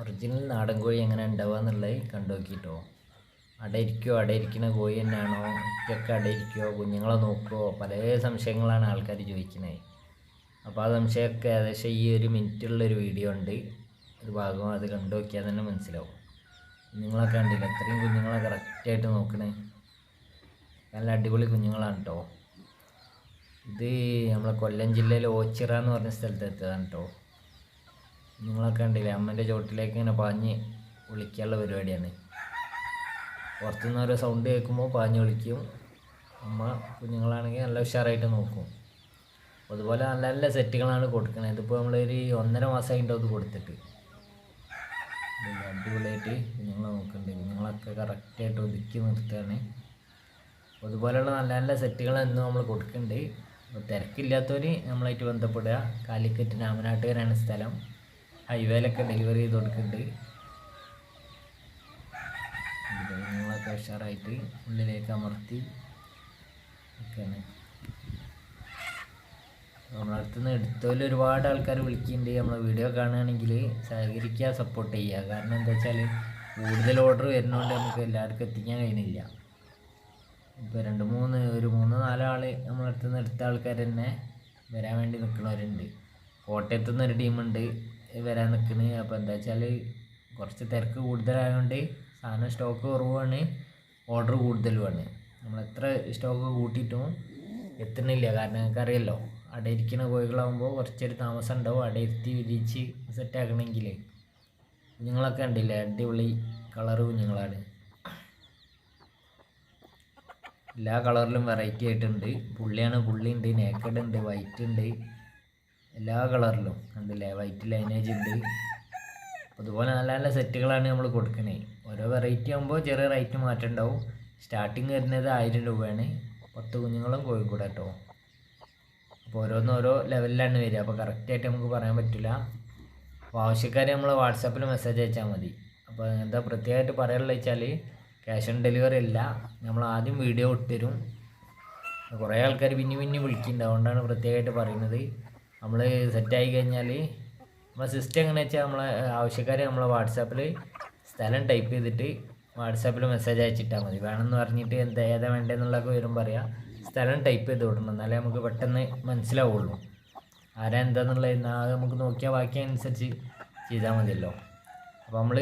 Original നാടൻ കോഴി എങ്ങനെ ഉണ്ടാവുക എന്നുള്ളത് കണ്ടു നോക്കിയിട്ടോ അടയിരിക്കോ അടയിരിക്കുന്ന കോഴി തന്നെയാണോ? ഒറ്റയ്ക്ക് അടയിരിക്കോ കുഞ്ഞുങ്ങളെ നോക്കുമോ പല സംശയങ്ങളാണ് ആൾക്കാർ ചോദിക്കുന്നത് അപ്പോൾ ആ സംശയമൊക്കെ ഏകദേശം ഈ ഒരു മിനിറ്റുള്ളൊരു വീഡിയോ ഉണ്ട്. ഒരു ഭാഗം അത് കണ്ടു നോക്കിയാൽ തന്നെ മനസ്സിലാവും. കുഞ്ഞുങ്ങളൊക്കെ കണ്ടില്ല? അത്രയും കുഞ്ഞുങ്ങളെ കറക്റ്റായിട്ട് നോക്കണേ. നല്ല അടിപൊളി കുഞ്ഞുങ്ങളാണ് കേട്ടോ. ഇത് നമ്മളെ കൊല്ലം ജില്ലയിലെ ഓച്ചിറ എന്ന് പറഞ്ഞ സ്ഥലത്ത് എത്തിയതാണ് കേട്ടോ. നിങ്ങളൊക്കെ കണ്ടില്ലേ? അമ്മന്റെ ചോട്ടിലേക്ക് ഇങ്ങനെ പാഞ്ഞ് വിളിക്കാനുള്ള പരിപാടിയാണ്. പുറത്തുനിന്ന് ഓരോ സൗണ്ട് കേൾക്കുമ്പോൾ പാഞ്ഞ് വിളിക്കും. അമ്മ കുഞ്ഞുങ്ങളാണെങ്കിൽ നല്ല ഉഷാറായിട്ട് നോക്കും. അതുപോലെ നല്ല നല്ല സെറ്റുകളാണ് കൊടുക്കുന്നത് ഇതിപ്പോൾ നമ്മളൊരു ഒന്നര മാസം കഴിഞ്ഞിട്ട് അത് കൊടുത്തിട്ട് അടിപൊളിയായിട്ട് കുഞ്ഞുങ്ങളെ നോക്കുന്നുണ്ട് കുഞ്ഞുങ്ങളൊക്കെ കറക്റ്റായിട്ട് ഒതുക്കി നിർത്തുകയാണ്. അതുപോലെയുള്ള നല്ല നല്ല സെറ്റുകൾ എന്നും നമ്മൾ കൊടുക്കുന്നുണ്ട് തിരക്കില്ലാത്തവർ നമ്മളായിട്ട് ബന്ധപ്പെടുക. കാലിക്കറ്റ് രാമനാട്ടുകാരാണ് സ്ഥലം. ഹൈവേയിലൊക്കെ ഡെലിവറി ചെയ്ത് കൊടുക്കുന്നുണ്ട്. നിങ്ങളൊക്കെ ഉഷാറായിട്ട് ഉള്ളിലേക്ക് അമർത്തി ഒക്കെയാണ് നമ്മളെ അടുത്ത് നിന്ന് എടുത്തതിൽ ഒരുപാട് ആൾക്കാർ വിളിക്കുന്നുണ്ട്. നമ്മളെ വീഡിയോ കാണുകയാണെങ്കിൽ സഹകരിക്കുക സപ്പോർട്ട് ചെയ്യുക. കാരണം എന്താ വെച്ചാൽ കൂടുതൽ ഓർഡർ വരുന്നതുകൊണ്ട് നമുക്ക് എല്ലാവർക്കും എത്തിക്കാൻ കഴിയുന്നില്ല. ഇപ്പോൾ രണ്ട് മൂന്ന് ഒരു മൂന്ന് നാലാൾ നമ്മളെ അടുത്ത് നിന്ന് എടുത്ത ആൾക്കാർ തന്നെ വരാൻ വേണ്ടി നിൽക്കുന്നവരുണ്ട് കോട്ടയത്തു നിന്ന് ഒരു ടീമുണ്ട് വരാൻ നിൽക്കുന്നത് അപ്പോൾ എന്താ വെച്ചാൽ കുറച്ച് തിരക്ക് കൂടുതലായതുകൊണ്ട് സാധനം സ്റ്റോക്ക് കുറവാണ് ഓർഡർ കൂടുതലുമാണ്. നമ്മൾ എത്ര സ്റ്റോക്ക് കൂട്ടിയിട്ടും എത്തുന്നില്ല. കാരണം നിങ്ങൾക്ക് നിങ്ങൾക്കറിയല്ലോ ഇരിക്കുന്ന കോഴികളാകുമ്പോൾ കുറച്ചൊരു താമസം ഉണ്ടാവും. അവിടെ എത്തി വിരിച്ച് സെറ്റ് ആക്കണമെങ്കിൽ കുഞ്ഞുങ്ങളൊക്കെ ഉണ്ടില്ലേ അടിപൊളി കളറ് കുഞ്ഞുങ്ങളാണ്. എല്ലാ കളറിലും വെറൈറ്റി ആയിട്ടുണ്ട്. പുള്ളിയാണ് പുള്ളി ഉണ്ട് നേക്കഡ് ഉണ്ട് വൈറ്റ് ഉണ്ട്. എല്ലാ കളറിലും കണ്ടില്ലേ? വൈറ്റ് ലൈനേജ് ഉണ്ട്. അതുപോലെ നല്ല നല്ല സെറ്റുകളാണ് നമ്മൾ കൊടുക്കണേ. ഓരോ വെറൈറ്റി ആകുമ്പോൾ ചെറിയ റേറ്റ് മാറ്റം ഉണ്ടാവും. സ്റ്റാർട്ടിങ് വരുന്നത് ആയിരം രൂപയാണ്. പത്ത് കുഞ്ഞുങ്ങളും കോഴിക്കോട് കേട്ടോ അപ്പോൾ ഓരോന്ന് ഓരോ ലെവലിലാണ് വരിക. അപ്പോൾ കറക്റ്റായിട്ട് നമുക്ക് പറയാൻ പറ്റില്ല അപ്പോൾ ആവശ്യക്കാരെ നമ്മൾ വാട്സാപ്പിൽ മെസ്സേജ് അയച്ചാൽ മതി. അപ്പോൾ എന്താ പ്രത്യേകമായിട്ട് പറയാനുള്ളത് വെച്ചാൽ ക്യാഷ് ഓൺ ഡെലിവറി അല്ല. നമ്മൾ ആദ്യം വീഡിയോ ഇട്ടുതരും കുറേ ആൾക്കാർ പിന്നെ പിന്നെ വിളിക്കുന്നുണ്ട്. അതുകൊണ്ടാണ് പ്രത്യേകമായിട്ട് പറയുന്നത്. നമ്മൾ സെറ്റായി കഴിഞ്ഞാൽ നമ്മളെ സിസ്റ്റം എങ്ങനെ വെച്ചാൽ നമ്മളെ ആവശ്യക്കാർ നമ്മളെ വാട്സാപ്പിൽ സ്ഥലം ടൈപ്പ് ചെയ്തിട്ട് വാട്സാപ്പിൽ മെസ്സേജ് അയച്ചിട്ടാൽ മതി. വേണമെന്ന് പറഞ്ഞിട്ട് എന്താ ഏതാ വേണ്ടതെന്നുള്ളതൊക്കെ വരും പറയാം സ്ഥലം ടൈപ്പ് ചെയ്ത് വിടണം എന്നാലേ നമുക്ക് പെട്ടെന്ന് മനസ്സിലാവുള്ളൂ. ആരാ എന്താന്നുള്ളത് അത് നമുക്ക് നോക്കിയാൽ ബാക്കി അനുസരിച്ച് ചെയ്താൽ മതിയല്ലോ. അപ്പോൾ നമ്മൾ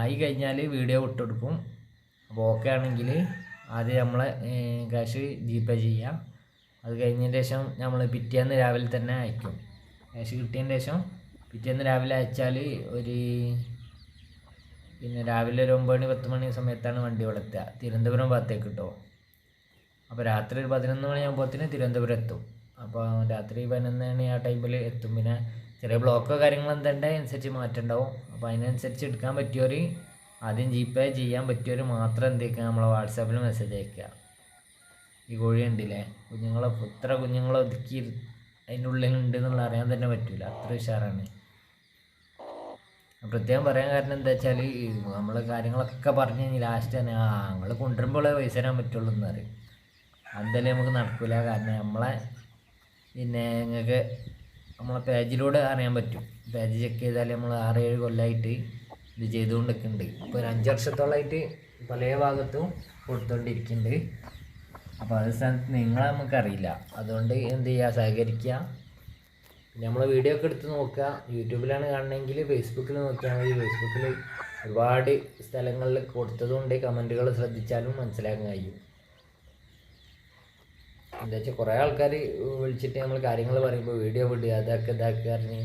ആയി കഴിഞ്ഞാൽ വീഡിയോ വിട്ടുകൊടുക്കും അപ്പോൾ ഓക്കെ ആണെങ്കിൽ ആദ്യം നമ്മളെ ക്യാഷ് ജി പേ ചെയ്യാം. അത് കഴിഞ്ഞതിന് ശേഷം നമ്മൾ പിറ്റേന്ന് രാവിലെ തന്നെ അയക്കും. ക്യാഷ് കിട്ടിയതിന് ശേഷം പിറ്റേന്ന് രാവിലെ അയച്ചാൽ ഒരു പിന്നെ രാവിലെ ഒരു ഒമ്പത് മണി പത്ത് മണി സമയത്താണ് വണ്ടി ഇവിടെ എത്തുക. തിരുവനന്തപുരം ഭാഗത്തേക്ക് കിട്ടോ അപ്പോൾ രാത്രി ഒരു പതിനൊന്ന് മണിയാകുമ്പോഴത്തേന് തിരുവനന്തപുരം എത്തും. അപ്പോൾ രാത്രി പതിനൊന്ന് മണി ആ ടൈമിൽ എത്തും. പിന്നെ ചെറിയ ബ്ലോക്കോ കാര്യങ്ങളോ എന്തുണ്ട് അനുസരിച്ച് മാറ്റമുണ്ടാവും അപ്പോൾ അതിനനുസരിച്ച് എടുക്കാൻ പറ്റിയവർ ആദ്യം ജി പേ ചെയ്യാൻ പറ്റിയവർ മാത്രം എന്തൊക്കെയാണ് നമ്മളെ വാട്സാപ്പിൽ മെസ്സേജ് അയക്കുക. ഈ കോഴി ഉണ്ടില്ലേ കുഞ്ഞുങ്ങളെ ഇത്ര കുഞ്ഞുങ്ങളെ ഒതുക്കി അതിന്റെ ഉള്ളിൽ ഉണ്ട് എന്നുള്ള അറിയാൻ തന്നെ പറ്റില്ല അത്ര ഉഷാറാണ്. പ്രത്യേകം പറയാൻ കാരണം എന്താ വെച്ചാൽ നമ്മൾ കാര്യങ്ങളൊക്കെ പറഞ്ഞു കഴിഞ്ഞാൽ ലാസ്റ്റ് തന്നെ ആ നിങ്ങൾ കൊണ്ടുവരുമ്പോഴേ പൈസ തരാൻ പറ്റുള്ളൂ എന്ന് പറയും. എന്തായാലും നമുക്ക് നടക്കില്ല കാരണം നമ്മളെ പിന്നെ നിങ്ങൾക്ക് നമ്മളെ പേജിലൂടെ അറിയാൻ പറ്റും. പേജ് ചെക്ക് ചെയ്താൽ നമ്മൾ ആറ് ഏഴ് കൊല്ലമായിട്ട് ഇത് ചെയ്തുകൊണ്ടിരിക്കുന്നുണ്ട്. ഇപ്പോൾ ഒരു അഞ്ച് വർഷത്തോളമായിട്ട് പല ഭാഗത്തും കൊടുത്തുകൊണ്ടിരിക്കുന്നുണ്ട് അപ്പോൾ അത് സ്ഥാനത്ത് നിങ്ങളെ നമുക്കറിയില്ല അതുകൊണ്ട് എന്ത് ചെയ്യുക സഹകരിക്കുക നമ്മൾ വീഡിയോ ഒക്കെ എടുത്ത് നോക്കുക. യൂട്യൂബിലാണ് കാണണമെങ്കിൽ ഫേസ്ബുക്കിൽ നോക്കിയാൽ മതി. ഫേസ്ബുക്കിൽ ഒരുപാട് സ്ഥലങ്ങളിൽ കൊടുത്തതുകൊണ്ട് കമന്റുകൾ ശ്രദ്ധിച്ചാലും മനസ്സിലാക്കാൻ കഴിയും. എന്താ വെച്ചാൽ കുറേ ആൾക്കാർ വിളിച്ചിട്ട് നമ്മൾ കാര്യങ്ങൾ പറയുമ്പോൾ വീഡിയോ വിടുക അതൊക്കെ ഇതാക്കുക പറഞ്ഞ്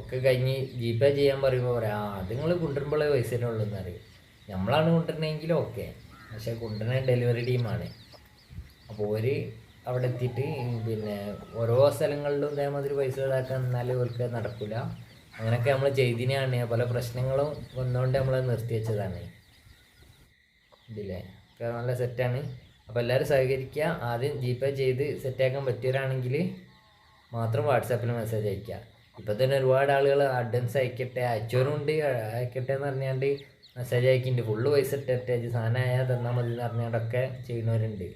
ഒക്കെ കഴിഞ്ഞ് ജി പേ ചെയ്യാൻ പറയുമ്പോൾ പറയാം ആ അത് നിങ്ങൾ കൊണ്ടുവരുമ്പോഴേ പൈസ ഉള്ളൂ എന്നറിയും നമ്മളാണ് കൊണ്ടുവരണമെങ്കിൽ ഓക്കെ പക്ഷേ കൊണ്ടുവരുന്ന ഡെലിവറി ടീമാണ് അപ്പോൾ ഒരു അവിടെ എത്തിയിട്ട് പിന്നെ ഓരോ സ്ഥലങ്ങളിലും ഇതേമാതിരി പൈസ ഇതാക്കാൻ എന്നാൽ ഇവർക്ക് നടക്കില്ല അങ്ങനെയൊക്കെ നമ്മൾ ചെയ്തിനാണ്. പല പ്രശ്നങ്ങളും വന്നുകൊണ്ട് നമ്മൾ നിർത്തി വെച്ചതാണ്. ഇതില്ലേ കാരണം നല്ല സെറ്റാണ് അപ്പോൾ എല്ലാവരും സഹകരിക്കുക ആദ്യം ജി പേ ചെയ്ത് സെറ്റാക്കാൻ പറ്റിയവരാണെങ്കിൽ മാത്രം വാട്സാപ്പിൽ മെസ്സേജ് അയക്കുക ഇപ്പോൾ തന്നെ ഒരുപാട് ആളുകൾ അഡ്വാൻസ് അയക്കട്ടെ അയച്ചവരുണ്ട് അയക്കട്ടെ എന്ന് പറഞ്ഞാണ്ട് മെസ്സേജ് അയക്കുന്നുണ്ട് ഫുള്ള് പൈസ ഇട്ടിട്ട് സാധനം ആയാൽ തന്നാൽ മതി എന്ന് പറഞ്ഞാണ്ടൊക്കെ ചെയ്യുന്നവരുണ്ട്.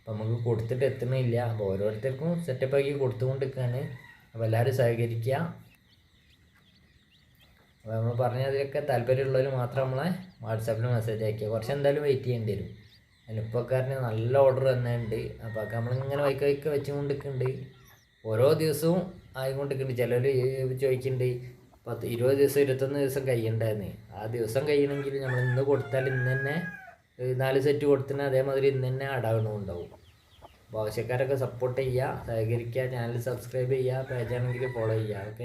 അപ്പോൾ നമുക്ക് കൊടുത്തിട്ട് എത്തണില്ല. അപ്പോൾ ഓരോരുത്തർക്കും സെറ്റപ്പ് ആക്കി കൊടുത്തുകൊണ്ടിരിക്കുകയാണ് അപ്പോൾ എല്ലാവരും സഹകരിക്കുക അപ്പോൾ നമ്മൾ പറഞ്ഞതിലൊക്കെ താല്പര്യമുള്ളവർ മാത്രം നമ്മളെ വാട്സാപ്പിൽ മെസ്സേജ് അയക്കുക കുറച്ച് എന്തായാലും വെയിറ്റ് ചെയ്യേണ്ടി വരും. അനുപ്പക്കാരന് നല്ല ഓർഡർ തന്നെയുണ്ട് അപ്പോൾ ഒക്കെ നമ്മളിങ്ങനെ വൈക്ക് വൈക്ക് വെച്ചുകൊണ്ടിരിക്കുന്നുണ്ട്. ഓരോ ദിവസവും ആയിക്കൊണ്ടിരിക്കുന്നുണ്ട്. ചിലർ ചോദിക്കുന്നുണ്ട് പത്ത് ഇരുപത് ദിവസം ഇരുപത്തൊന്ന് ദിവസം കഴിയണ്ടായിരുന്നു ആ ദിവസം കഴിയണമെങ്കിൽ നമ്മൾ ഇന്ന് കൊടുത്താൽ ഇന്ന് തന്നെ നാല് സെറ്റ് കൊടുത്തിന് അതേമാതിരി ഇന്ന് തന്നെ ഉണ്ടാവും അപ്പോൾ ആവശ്യക്കാരൊക്കെ സപ്പോർട്ട് ചെയ്യുക സഹകരിക്കുക ചാനൽ സബ്സ്ക്രൈബ് ചെയ്യുക പേജാണെങ്കിൽ ഫോളോ ചെയ്യുക ഓക്കെ